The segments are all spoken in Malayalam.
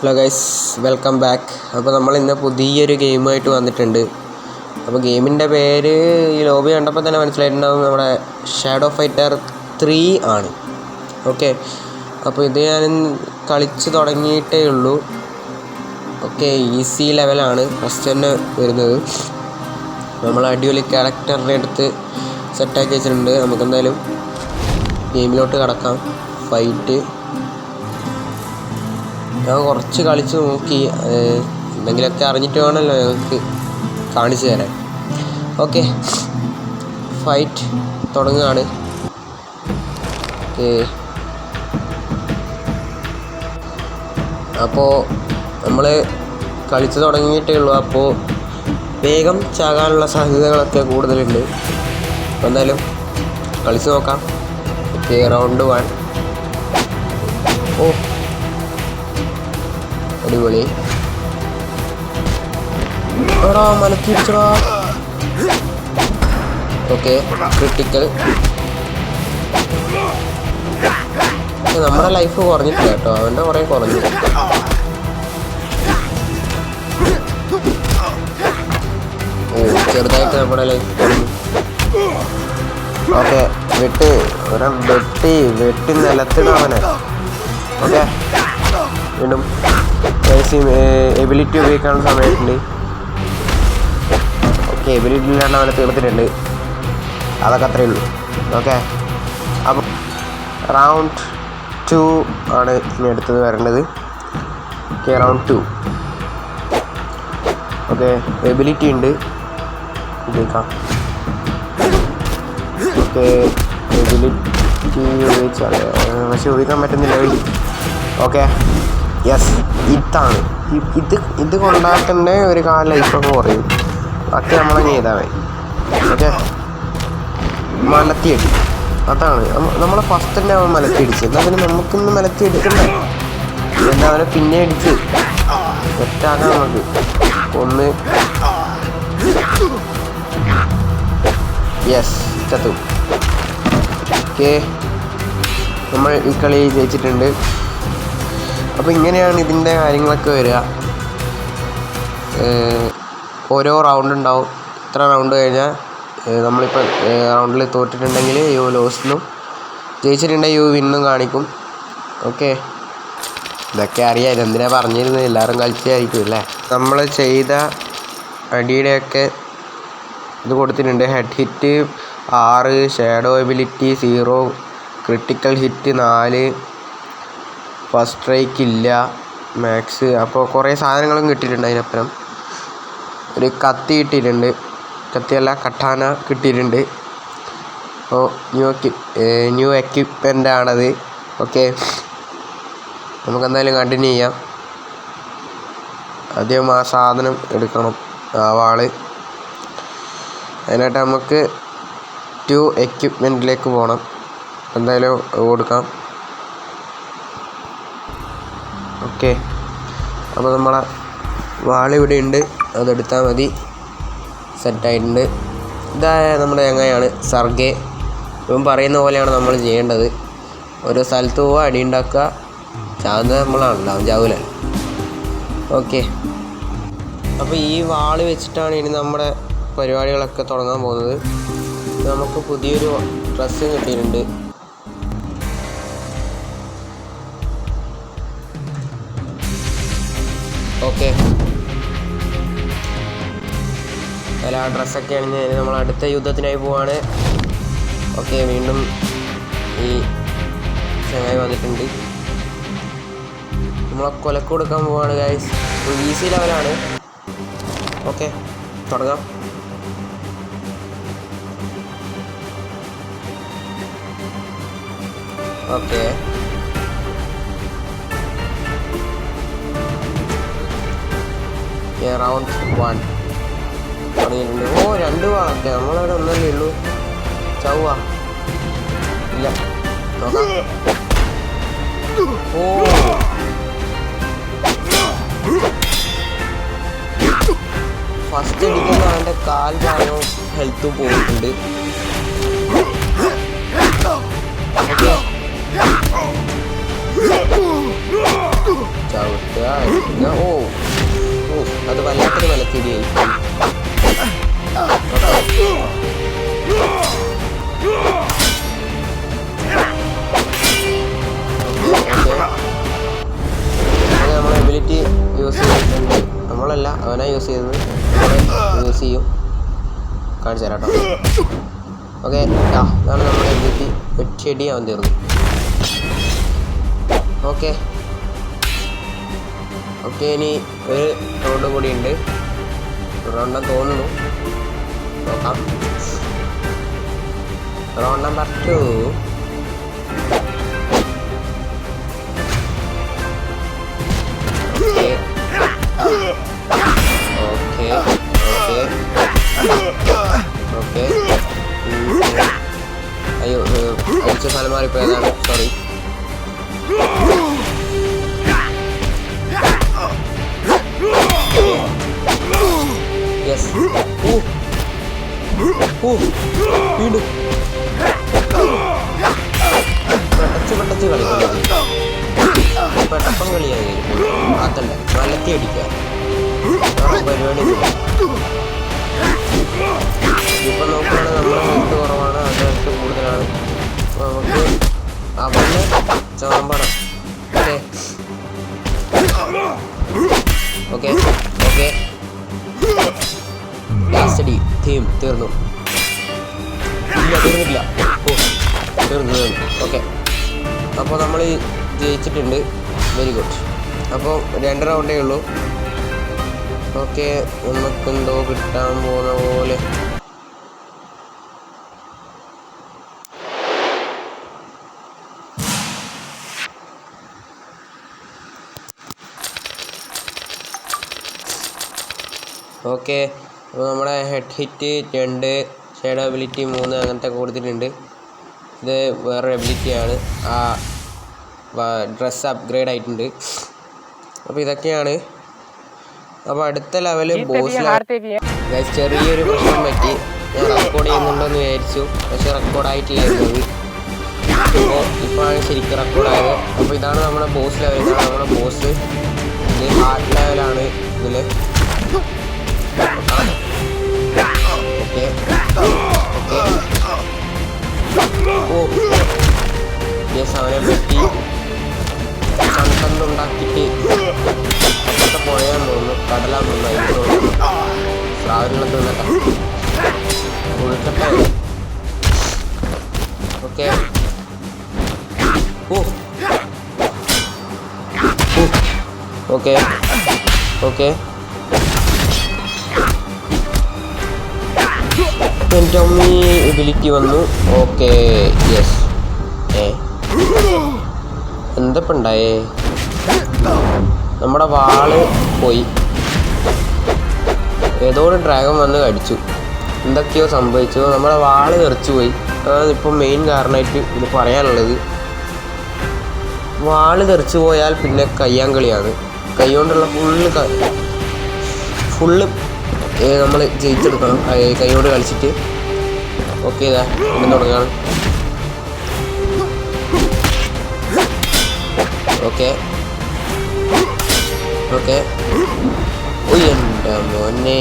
Hello guys welcome back. അപ്പോൾ നമ്മൾ ഇന്ന് പുതിയൊരു ഗെയിമായിട്ട് വന്നിട്ടുണ്ട്. അപ്പോൾ ഗെയിമിന്റെ പേര് ഈ ലോബി കണ്ടപ്പോൾ തന്നെ മനസ്സിലായിട്ടുണ്ടാവും നമ്മുടെ ഷാഡോ ഫൈറ്റർ ത്രീ ആണ്. ഓക്കെ അപ്പോൾ ഇത് ഞാൻ കളിച്ച് തുടങ്ങിയിട്ടേ ഉള്ളൂ. ഓക്കെ ഈസി ലെവലാണ് ഫസ്റ്റ് തന്നെ വരുന്നത്. നമ്മൾ അടിപൊളി ക്യാരക്ടറിനെ എടുത്ത് സെറ്റാക്കി വെച്ചിട്ടുണ്ട്. നമുക്കെന്തായാലും ഗെയിമിലോട്ട് കടക്കാം. ഫൈറ്റ് ഞാൻ കുറച്ച് കളിച്ച് നോക്കി. എന്തെങ്കിലുമൊക്കെ അറിഞ്ഞിട്ട് വേണമല്ലോ ഞങ്ങൾക്ക് കാണിച്ചു തരാൻ. ഓക്കെ. ഫൈറ്റ് തുടങ്ങുകയാണ്. ഓക്കെ. അപ്പോൾ നമ്മൾ കളിച്ച് തുടങ്ങിയിട്ടേ ഉള്ളൂ. അപ്പോൾ വേഗം ചാകാനുള്ള സാധ്യതകളൊക്കെ കൂടുതലുണ്ട്. എന്തായാലും കളിച്ച് നോക്കാം. ഓക്കെ റൗണ്ട് വൺ അടിപൊളി. എടാ മലക്കിടിച്ചടാ ഓക്കെ ക്രിട്ടിക്കൽ നമ്മുടെ ലൈഫ് കുറഞ്ഞിട്ടില്ല കേട്ടോ. അവന്റെ കുറേ കുറഞ്ഞു. ഓ ചെറുതായിട്ട് നമ്മുടെ ലൈഫ് കുറഞ്ഞു. ഓക്കെ വെട്ട്. ഒരാ വെട്ടി വെട്ടി നിലത്തിടാവനെ ഓക്കെ വീണ്ടും. എബിലിറ്റി ഉപയോഗിക്കാനുള്ള സമയമുണ്ട് ഓക്കെ എബിലിറ്റി ഇല്ലാണ്ട് അവനെ തീർത്തിട്ടുണ്ട്. അതൊക്കെ അത്രയേ ഉള്ളൂ ഓക്കെ അപ്പം റൗണ്ട് ടു ആണ് ഇനി എടുത്തത് വരേണ്ടത്. Okay round two okay ability ഉണ്ട്. ഉപയോഗിക്കാം. ഓക്കെ എബിലിറ്റി ഉപയോഗിച്ചാൽ പക്ഷെ ഉപയോഗിക്കാൻ പറ്റുന്നില്ല. ഓക്കെ യെസ് ഇതാണ്. ഇത് ഇത് തന്നെ ഒരു കാല ലൈഫൊക്കെ കുറയും. ബാക്കി നമ്മളെ ചെയ്താൽ മതി ഓക്കെ മലത്തിയടി. അതാണ്. നമ്മ- നമ്മളെ ഫസ്റ്റ് തന്നെ അവൻ മലത്തി അടിച്ചു എന്നാൽ പിന്നെ നമുക്കിന്ന് മലത്തി എടുക്കണ്ടേ എന്നാ അവനെ പിന്നെ അടിച്ച്. സെറ്റാക്കാം നമുക്ക്. ഒന്ന്. യെസ് ചത്തു. ഓക്കെ നമ്മൾ ഈ കളി ജയിച്ചിട്ടുണ്ട്. അപ്പോൾ ഇങ്ങനെയാണ് ഇതിന്റെ കാര്യങ്ങളൊക്കെ വരിക. ഓരോ റൗണ്ട് ഉണ്ടാവും. ഇത്ര റൗണ്ട് കഴിഞ്ഞാൽ നമ്മളിപ്പോൾ റൗണ്ടിൽ തോറ്റിട്ടുണ്ടെങ്കിൽ യു ലോസിനും ജയിച്ചിട്ടുണ്ടെങ്കിൽ യു വിന്നും കാണിക്കും. ഓക്കെ? ഇതൊക്കെ അറിയാം. ഇതെന്തിനാണ് പറഞ്ഞിരുന്നത്? എല്ലാവരും കളിച്ചായിരിക്കും അല്ലേ? നമ്മൾ ചെയ്ത അടിയുടെയൊക്കെ ഇത് കൊടുത്തിട്ടുണ്ട്. ഹെഡ് ഹിറ്റ് ആറ് shadow ability zero critical hit നാല് ഫസ്റ്റ് സ്ട്രൈക്ക് ഇല്ല. മാക്സ്. അപ്പോൾ കുറേ സാധനങ്ങളും കിട്ടിയിട്ടുണ്ട് അതിനപ്പുറം. ഒരു കത്തി കിട്ടിയിട്ടുണ്ട്. കത്തിയല്ല കട്ടാന കിട്ടിയിട്ടുണ്ട്. അപ്പോൾ ന്യൂ ന്യൂ എക്യുപ്മെന്റ് ആണത്. ഓക്കെ നമുക്ക് എന്തായാലും കണ്ടിന്യൂ ചെയ്യാം. ആദ്യം ആ സാധനം എടുക്കണം. ആ വാൾ. അതിനായിട്ട് നമുക്ക് ടു എക്യുപ്മെന്റിലേക്ക് പോകണം എന്തായാലും കൊടുക്കാം. ഓക്കെ. അപ്പോൾ നമ്മളെ വാളിവിടെ ഉണ്ട്. അതെടുത്താൽ മതി. സെറ്റായിട്ടുണ്ട് ഇതായ നമ്മുടെ ചങ്ങായാണ് സർഗേ. ഇവൻ പറയുന്ന പോലെയാണ് നമ്മൾ ചെയ്യേണ്ടത്. ഓരോ സ്ഥലത്ത് പോവുക അടി ഉണ്ടാക്കുക. ചാന്ത നമ്മളാണല്ലോ അവൻ ചാവൂലല്ലോ ഓക്കെ. അപ്പോൾ ഈ വാൾ വെച്ചിട്ടാണ് ഇനി നമ്മുടെ പരിപാടികളൊക്കെ തുടങ്ങാൻ പോകുന്നത്. നമുക്ക് പുതിയൊരു ഡ്രസ്സ് കിട്ടിയിട്ടുണ്ട്. ആ ഡ്രസ്സൊക്കെ അണിഞ്ഞ് നമ്മൾ അടുത്ത യുദ്ധത്തിനായി പോവാണ്. ഓക്കെ വീണ്ടും ഈ ചങ്ങായി വന്നിട്ടുണ്ട്. നമ്മളെ കൊലക്ക് കൊടുക്കാൻ പോവാണ് ഗൈസ് ഈസി ലെവലാണ് ഓക്കെ തുടങ്ങാം. ഓക്കെ. റൗണ്ട് വൺ തുടങ്ങിയിട്ടുണ്ട് ഓ രണ്ട് വാളൊക്കെ നമ്മളവിടെ ഒന്നല്ലേ ഉള്ളൂ. ചൗവ. ഇല്ല. ഓ. ഫസ്റ്റ് അടിക്കുന്ന അവന്റെ കാൽ ഭാഗവും ഹെൽത്ത് പോയിട്ടുണ്ട്. ചവിട്ടുക ഓ. ഓ അത് വല്ലാത്തൊരു മലത്തിടിയായി അത് നമ്മൾ എബിലിറ്റി യൂസ് ചെയ്തിട്ടുണ്ട് നമ്മളല്ല അവനാ യൂസ് ചെയ്തത് യൂസ് ചെയ്യും. കാണിച്ചു തരാം കേട്ടോ. ഓക്കെ ആ ഇതാണ് നമ്മുടെ എബിലിറ്റി വെച്ചടിയാവാൻ തീർന്നു. ഓക്കെ ഓക്കെ ഇനി ഒരു റൗണ്ട് കൂടിയുണ്ട് ഉണ്ട്. റൗണ്ട് തോന്നുന്നു. നോക്കാം round number two okay okay okay okay അയ്യോ ഏഹ്, അടിച്ച സ്ഥലം മാറിപ്പോയതാണ് സോറി യെസ് ഓ വീണ്ടും. പെട്ടച്ച് പെട്ടച്ച് കളിക്കുന്നത് പെട്ടപ്പം കളിയായി അതല്ല വലത്തി അടിക്കുക. പരിപാടി ഇപ്പൊ നോക്കുകയാണെങ്കിൽ നമ്മുടെ ഹെൽത്ത് കുറവാണ്. അത് ഹെൽത്ത് കൂടുതലാണ്. നമുക്ക് അവന് ചാമ്പണം ഓക്കെ. ഓക്കെ. ഓക്കെ. തീം തീർന്നു. ഇല്ല തീർന്നില്ല ഓ തീർന്നു തീർന്നു ഓക്കെ അപ്പോൾ നമ്മൾ ജയിച്ചിട്ടുണ്ട്. വെരി ഗുഡ് അപ്പോൾ രണ്ട് റൗണ്ടേ ഉള്ളൂ ഓക്കെ നമുക്കെന്തോ കിട്ടാൻ പോകുന്ന പോലെ. ഓക്കെ അപ്പോൾ നമ്മുടെ ഹെഡ് ഹിറ്റ് രണ്ട് ഷേഡ് എബിലിറ്റി മൂന്ന് അങ്ങനത്തെ കൊടുത്തിട്ടുണ്ട്. ഇത് വേറൊരു എബിലിറ്റിയാണ് ആ ഡ്രസ്സ് അപ്ഗ്രേഡ് ആയിട്ടുണ്ട്. അപ്പോൾ ഇതൊക്കെയാണ്. അപ്പോൾ അടുത്ത ലെവൽ ബോസ് ചെറിയൊരു പ്രശ്നം പറ്റി. ഞാൻ റെക്കോർഡ് ചെയ്യുന്നുണ്ടോയെന്ന് വിചാരിച്ചു. പക്ഷേ പക്ഷെ അത് അപ്പോൾ ഇപ്പോഴാണ് ശരിക്കും റെക്കോർഡായത് അപ്പോൾ ഇതാണ് നമ്മുടെ ബോസ് ലെവൽ നമ്മുടെ ബോസ് ഇത് ഹാർഡ് ലെവലാണ് ഇതിൽ ഓക്കെ ഓക്കെ ഓ യെസ് അവനെ പറ്റി കണ്ടന്നുണ്ടാക്കിയിട്ട് അപ്പുറത്തെ പുഴയാൻ തോന്നുന്നു കടലാൻ തോന്നുന്നു അതിന് തോന്നുന്നു സ്രാവിനുള്ള തോന്നട്ടെ ഒഴുക്കട്ടെ ഓക്കെ ഓ ഓക്കെ ഓക്കെ അമ്മി എബിലിറ്റി വന്നു. ഓക്കെ യെസ് ഏ. എന്തപ്പം ഉണ്ടായേ? നമ്മുടെ വാൾ പോയി. ഏതോ ഒരു ഡ്രാഗൺ വന്ന് കടിച്ചു. എന്തൊക്കെയോ സംഭവിച്ചു. നമ്മുടെ വാൾ തെറിച്ചു പോയി. അതാണ് ഇപ്പം മെയിൻ കാരണമായിട്ട് ഇത് പറയാനുള്ളത്. വാൾ തെറിച്ചു പോയാൽ പിന്നെ കയ്യാങ്കളിയാണ് കൈ കൊണ്ടുള്ള ഫുള്ള് ഫുള്ള് നമ്മൾ ജയിച്ചെടുക്കണം. കൈയോട് കളിച്ചിട്ട്. ഓക്കെ ഇതാ ഇവിടെ തുടങ്ങാണ്. ഓക്കെ. ഓക്കെ. എന്റെ മോനെ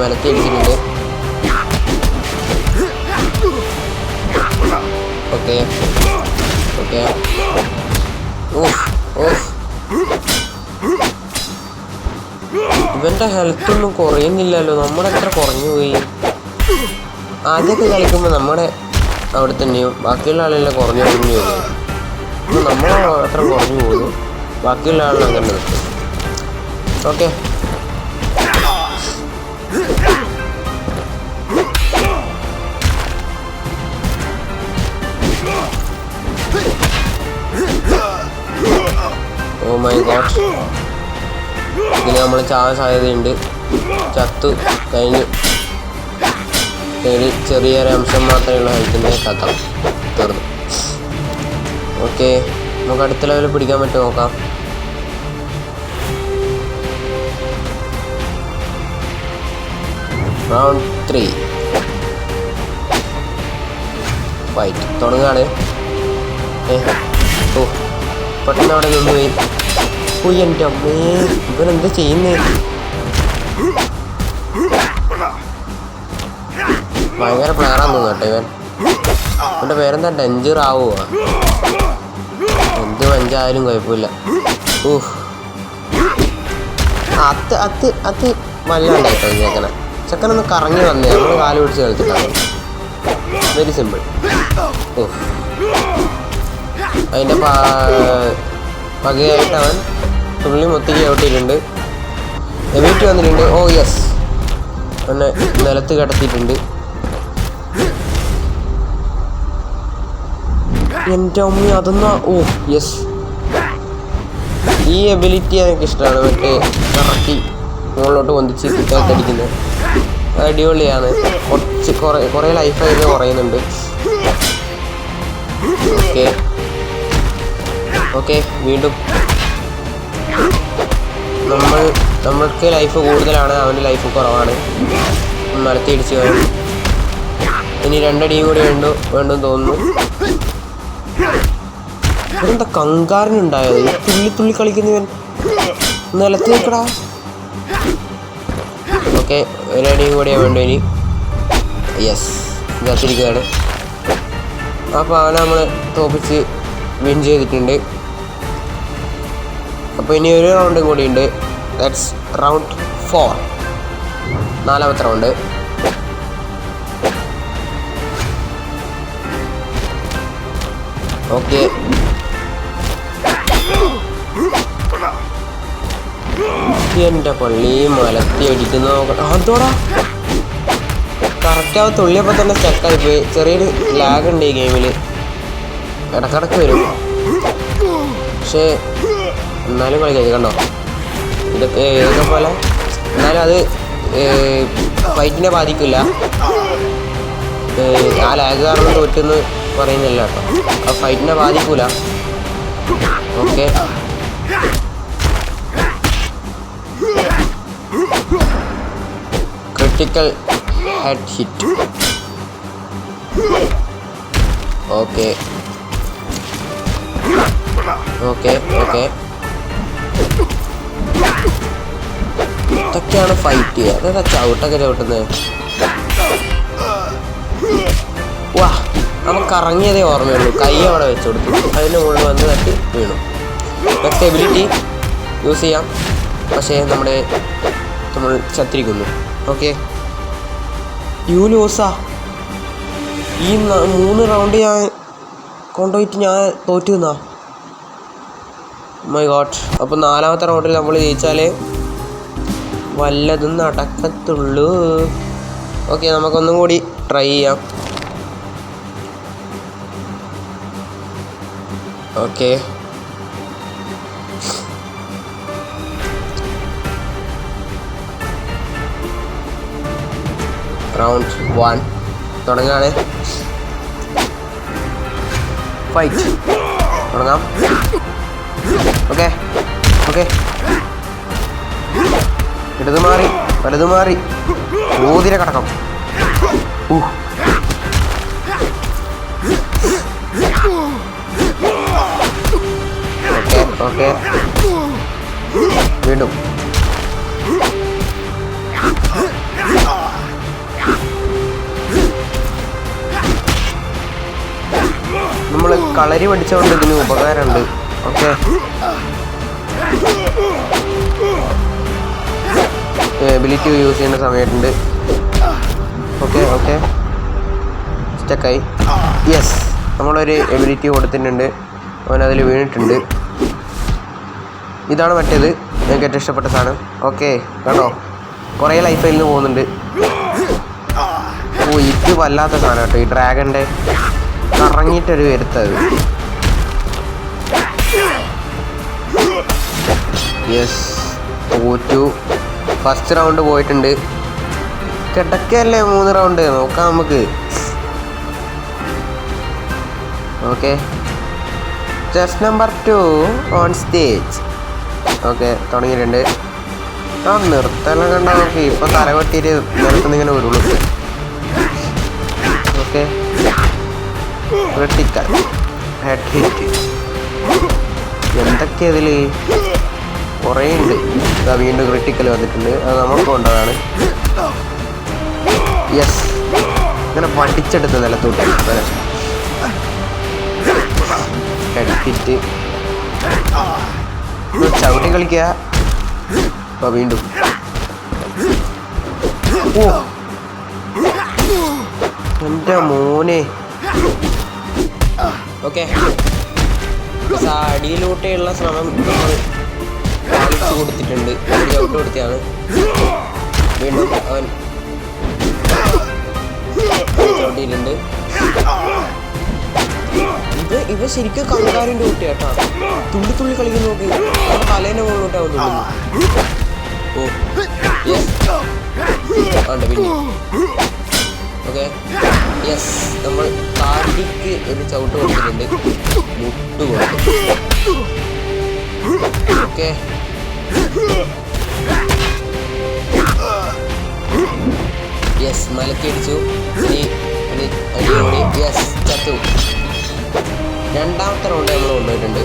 മലത്തി അടിച്ചിട്ടുണ്ട് ഓക്കെ. ഓക്കെ. ഓഫ് ഓഫ് ഇവന്റെ ഹെൽത്ത് ഒന്നും കുറയുന്നില്ലല്ലോ. നമ്മുടെ എത്ര കുറഞ്ഞു പോയി? ആദ്യമൊക്കെ കളിക്കുമ്പോൾ നമ്മുടെ അവിടെ തന്നെയും ബാക്കിയുള്ള ആളെല്ലാം കുറഞ്ഞു കുറഞ്ഞു പോകുന്നു നമ്മൾ അത്ര കുറഞ്ഞു പോകുന്നു. ബാക്കിയുള്ള ആളുകൾ അങ്ങനെ നിൽക്കും ഓക്കെ. ഓ മൈ ഗോഡ് ഇതിന് നമ്മൾ ചാവാൻ സാധ്യതയുണ്ട്. ചത്തു കഴിഞ്ഞു. ഒരു ചെറിയൊരു അംശം മാത്രമേ ഉള്ളൂ. ഹെൽത്തിന്റെ കഥ. തീർന്നു. ഓക്കെ. നമുക്ക് അടുത്ത ലെവൽ പിടിക്കാൻ പറ്റുമോ നോക്കാം. റൗണ്ട് ത്രീ ഫൈറ്റ് തുടങ്ങാണ് ഏ ഓ പെട്ടെന്ന് അവിടെ നിന്നുപോയി ഓ അമ്മേ ഇവൻ ചെയ്യുന്നേ? ഭയങ്കര പ്ലെയറാന്ന് തോന്നട്ടെ ഇവൻ. ഇവന്റെ പേരെന്താ? ഡെഞ്ചർ ആവുക എന്ത് പഞ്ചായാലും കുഴപ്പമില്ല. ഊഹ് അത്ത് അത് അത് അത് വല്ലാണ്ടായിട്ടോ ചെക്കനെ. ചെക്കനൊന്ന് കറങ്ങി വന്നേ. നമ്മൾ കാൽ പിടിച്ച് കളിച്ചിട്ടാണ് വെരി സിമ്പിൾ ഓ അതിന്റെ പകയായിട്ട് അവൻ തുള്ളി മൊത്തിക്ക് ചവിട്ടിയിട്ടുണ്ട്. വീട്ടിൽ വന്നിട്ടുണ്ട്? ഓ യെസ് അവനെ നിലത്ത് കിടത്തിയിട്ടുണ്ട്. എന്റെ അമ്മ അതൊന്നാ ഓ യെസ് ഈ എബിലിറ്റി എനിക്ക് ഇഷ്ടമാണ്. മറ്റേ കറക്കി മുകളിലോട്ട് പൊന്തിച്ച് കിട്ടാത്തടിക്കുന്നത് അടിപൊളിയാണ്. കുറച്ച് കുറേ കുറേ ലൈഫായിരുന്നു കുറയുന്നുണ്ട്. ഓക്കെ ഓക്കെ വീണ്ടും. നമ്മൾ നമ്മൾക്ക് ലൈഫ് കൂടുതലാണ് അവന്റെ ലൈഫ് കുറവാണ്. മരത്തി ഇടിച്ച് വേണം. ഇനി രണ്ടടിയും കൂടി വേണ്ടു വേണ്ടെന്ന് തോന്നുന്നു. ഇവരെന്താ കങ്കാരനുണ്ടായത് തുള്ളി തുള്ളി കളിക്കുന്നവൻ. നിലത്ത് നിൽക്കടാ. ഓക്കെ ഒരടിയും കൂടിയേ വേണ്ട ഇനി യെസ് ഇതാത്തിരിക്കുകയാണ്. അപ്പോൾ അവനെ നമ്മൾ തോപ്പിച്ച് വിൻ ചെയ്തിട്ടുണ്ട്. അപ്പോൾ ഇനി ഒരു റൗണ്ടും കൂടിയുണ്ട്. ദാറ്റ്സ് റൗണ്ട് ഫോർ നാലാമത്തെ റൗണ്ട് ഓക്കെ. എന്റെ പള്ളി മലത്തി അടിക്കുന്ന അതോടാ കറക്റ്റ് ആ തുള്ളിയപ്പോൾ തന്നെ സ്റ്റക്കായി പോയി. ചെറിയൊരു ലാഗ് ഉണ്ട് ഈ ഗെയിമിൽ ഇടക്കിടക്ക് വരും. പക്ഷേ എന്നാലും കളിക്കാം. കണ്ടോ? ഇതൊക്കെ ഇതൊക്കെ പോലെ. എന്നാലും അത് ഫൈറ്റിനെ ബാധിക്കില്ല. ആ ലാഗ് കാരണം തോറ്റെന്ന് പറയുന്നില്ല കേട്ടോ. ആ ഫൈറ്റിനെ ബാധിക്കൂല. Okay critical head hit okay okay okay ഇതൊക്കെയാണ് ഫൈറ്റ് ചെയ്യുക. അതാ ചവിട്ടൊക്കെ ചവിട്ടുന്നത്. വാ. നമുക്ക് ഇറങ്ങിയതേ ഓർമ്മയുള്ളൂ. കൈ അവിടെ വെച്ച് കൊടുത്തു. അതിന്റെ മുകളിൽ വന്ന് തട്ടി വീണു. നെക്സ്റ്റ് എബിലിറ്റി യൂസ് ചെയ്യാം. പക്ഷേ നമ്മുടെ നമ്മൾ ചത്തിരിക്കുന്നു ഓക്കെ യു ലൂസാ ഈ മൂന്ന് റൗണ്ട് ഞാൻ കൊണ്ടുപോയിട്ട് ഞാൻ തോറ്റു നിന്നാ മൈ ഗോഡ് അപ്പോൾ നാലാമത്തെ റൗണ്ടിൽ നമ്മൾ ജയിച്ചാലേ വല്ലതും നടക്കത്തുള്ളൂ. ഓക്കെ നമുക്കൊന്നും കൂടി ട്രൈ ചെയ്യാം. ഓക്കെ റൗണ്ട് വൺ തുടങ്ങാണ്. ഫൈറ്റ് തുടങ്ങാം. ഓക്കെ ഓക്കെ ഇടത് മാറി വലത് മാറി. ഊതിര കടക്കം. ഊ ഓക്കെ. വീണ്ടും. നമ്മൾ കളരി പഠിച്ചുകൊണ്ട് ഇതിന് ഉപകാരമുണ്ട്. ഓക്കെ. എബിലിറ്റി യൂസ് ചെയ്യുന്ന സമയത്തുണ്ട്. Okay okay. സ്റ്റക്കായി യെസ് നമ്മളൊരു എബിലിറ്റി കൊടുത്തിട്ടുണ്ട്. അവനതിൽ വീണിട്ടുണ്ട്. ഇതാണ് മറ്റേത്. ഞങ്ങൾക്ക് ഏറ്റവും ഇഷ്ടപ്പെട്ട സാധനം. ഓക്കെ കണ്ടോ? കുറേ ലൈഫിൽ നിന്ന് പോകുന്നുണ്ട്. ഓ ഇത് വല്ലാത്ത സാധനം കേട്ടോ. ഈ ഡ്രാഗന്റെ കറങ്ങിയിട്ടൊരു വരുത്തത്. യെസ് തോറ്റു. ഫസ്റ്റ് റൗണ്ട് പോയിട്ടുണ്ട്. കിടക്കല്ലേ മൂന്ന് റൗണ്ട് നോക്കാം നമുക്ക്. Okay just number two on stage okay തുടങ്ങിയിട്ടുണ്ട്. ആ നിർത്തലം കണ്ടാൽ നോക്കി ഇപ്പൊ തല കൊട്ടിയിട്ട് വരുള്ളൂ. ഓക്കെ. ക്രിട്ടിക്കൽ ഹെഡ് ഹിറ്റ് എന്തൊക്കെയാ ഇതിൽ? കുറേ ഉണ്ട്. ഇതാ വീണ്ടും ക്രിട്ടിക്കൽ വന്നിട്ടുണ്ട്. അത് നമുക്ക് കൊണ്ടതാണ്. യെസ് ഇങ്ങനെ പഠിച്ചെടുത്ത നിലത്തോട്ട്. ഹെഡ് ഹെഡ്ഹിറ്റ് ചവിട്ടി കളിക്കുക അപ്പൊ വീണ്ടും. ഓ. എന്റെ മോനെ. ഓക്കെ. അടിയിലൂട്ടെയുള്ള ശ്രമം കൊടുത്തിട്ടുണ്ട്. ഔട്ട് കൊടുത്തിയാണ് വീണ്ടും അവൻ ചവിട്ടിയിട്ടുണ്ട്. ഇത് ഇവ ശരിക്കും കങ്കാരിന്റെ കുട്ടി കേട്ടോ തുള്ളി തുള്ളി കളിക്കുന്ന നോക്കി. തലേന്റെ തലേന്റെ അവൻ തുള്ളുന്നു ഓ ഓക്കെ. യെസ് നമ്മൾ ഒരു ചവിട്ട് കൊടുത്തിട്ടുണ്ട്. മുട്ട് ഓക്കെ. യെസ് മലക്കടിച്ചു ഇനി യെസ് ചത്തു. രണ്ടാമത്തെ റൗണ്ട് നമ്മൾ കൊണ്ടുപോയിട്ടുണ്ട്.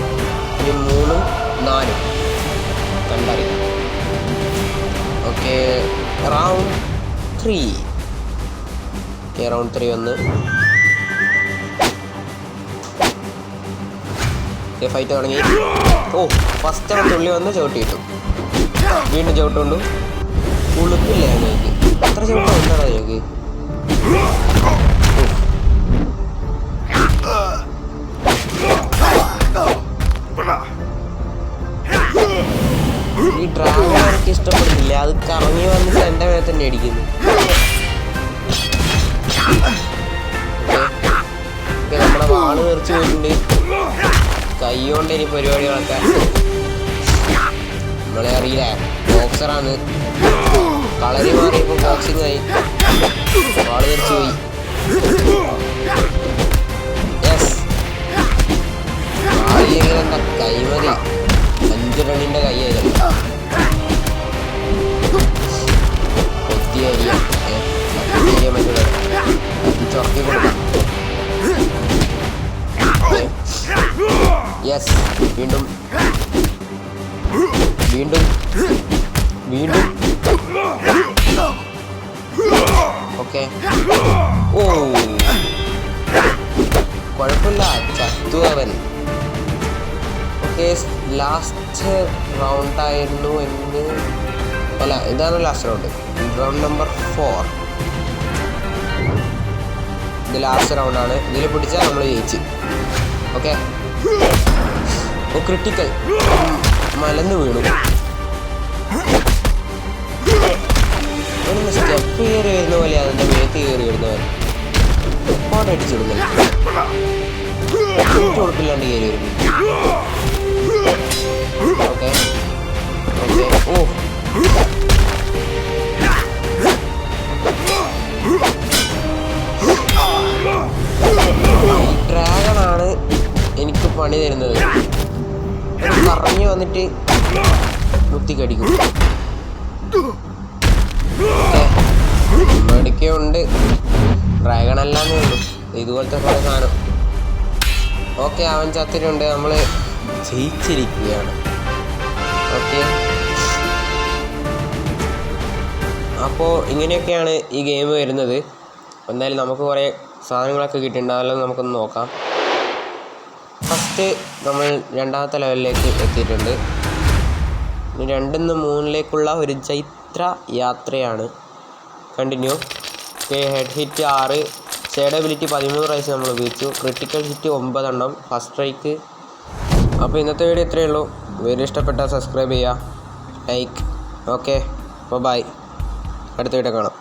ഇനി മൂന്നും നാലും. കണ്ടറിയാം. Okay round three okay round three വന്ന്. ഫൈറ്റ് തുടങ്ങി. ഓ ഫസ്റ്റ് അവൻ തുള്ളി വന്ന് ചവിട്ടി കിട്ടും വീണ്ടും ചവിട്ടുകൊണ്ടു. ഉളുപ്പില്ല ഞങ്ങൾക്ക് എത്ര ചവിട്ടം എന്താണോ ഞങ്ങൾക്ക് ഈ ഡ്രാഗൺ എനിക്ക് ഇഷ്ടപ്പെടുന്നില്ല. അത് കറങ്ങി വന്നിട്ട് എന്റെ മേലെ തന്നെ അടിക്കുന്നു നമ്മുടെ വാൾ തെറിച്ച് പോയിട്ടുണ്ട്. കൈ കൊണ്ട് പരിപാടി നടക്കാൻ. നമ്മളെ അറിയില്ല? ബോക്സറാണ് കളരി മാറിയപ്പോൾ ബോക്സിംഗ് ആയി. വാൾ തെറിച്ച് പോയി. യെസ് കൈമതി. അഞ്ച് റണ്ണിന്റെ കൈയായിരുന്നു കൊത്തിയ അരിയ കൊത്തിയ മറ്റുള്ള ചുറക്കി കൊടുക്കാം. യെസ് വീണ്ടും. വീണ്ടും. വീണ്ടും. ഓക്കെ. ഓ. കുഴപ്പമില്ല. ചത്തു അവൻ ഓക്കെ ലാസ്റ്റ് റൗണ്ടായിരുന്നു എന്ന്. അല്ല ഇതാണ് last round round number four ഇത് ലാസ്റ്റ് റൗണ്ടാണ് ഇതിൽ പിടിച്ചാൽ നമ്മൾ ജയിച്ച്. ഓക്കെ ഓ ക്രിട്ടിക്കൽ മലന്ന് വീണു. സ്റ്റെപ്പ് കയറി വരുന്ന പോലെ അതിന്റെ മേത്ത് കയറി വരുന്നവൻ ഒരുപാട് അടിച്ചിടുന്നില്ല ഉറപ്പില്ലാണ്ട് കയറി വരുന്നു ഓക്കെ ഓക്കെ ഓ ഈ ഡ്രാഗണാണ് എനിക്ക് പണി തരുന്നത്. പറഞ്ഞു വന്നിട്ട് മുത്തിക്കടിക്കും. ഉണ്ട് ഡ്രാഗൺ അല്ലാന്നേ ഉള്ളൂ. ഇതുപോലത്തെ കുറേ സാധനം. ഓക്കെ അവൻ ചത്തിട്ടുണ്ട്. നമ്മൾ ജയിച്ചിരിക്കുകയാണ്. ഓക്കെ. അപ്പോൾ ഇങ്ങനെയൊക്കെയാണ് ഈ ഗെയിം വരുന്നത്. എന്തായാലും നമുക്ക് കുറേ സാധനങ്ങളൊക്കെ കിട്ടിയിട്ടുണ്ടാവില്ല നമുക്കൊന്ന് നോക്കാം. ഫസ്റ്റ് നമ്മൾ രണ്ടാമത്തെ ലെവലിലേക്ക് എത്തിയിട്ടുണ്ട്. രണ്ടിൽ മൂന്നിലേക്കുള്ള ഒരു ചൈത്ര യാത്രയാണ്. കണ്ടിന്യൂ ഹെഡ് ഹിറ്റ് ആറ്. ഷേഡ് പതിമൂന്ന് പ്രാവശ്യം നമ്മൾ ഉപയോഗിച്ചു. ക്രിട്ടിക്കൽ ഹിറ്റ് ഒമ്പതെണ്ണം. ഫസ്റ്റ് സ്ട്രൈക്ക് അപ്പോൾ ഇന്നത്തെ വീഡിയോ ഇത്രയേ ഉള്ളൂ. വീഡിയോ ഇഷ്ടപ്പെട്ടാൽ സബ്സ്ക്രൈബ് ചെയ്യുക ലൈക്ക് ഓക്കെ അപ്പോൾ ബൈ അടുത്ത വീഡിയോ കാണാം.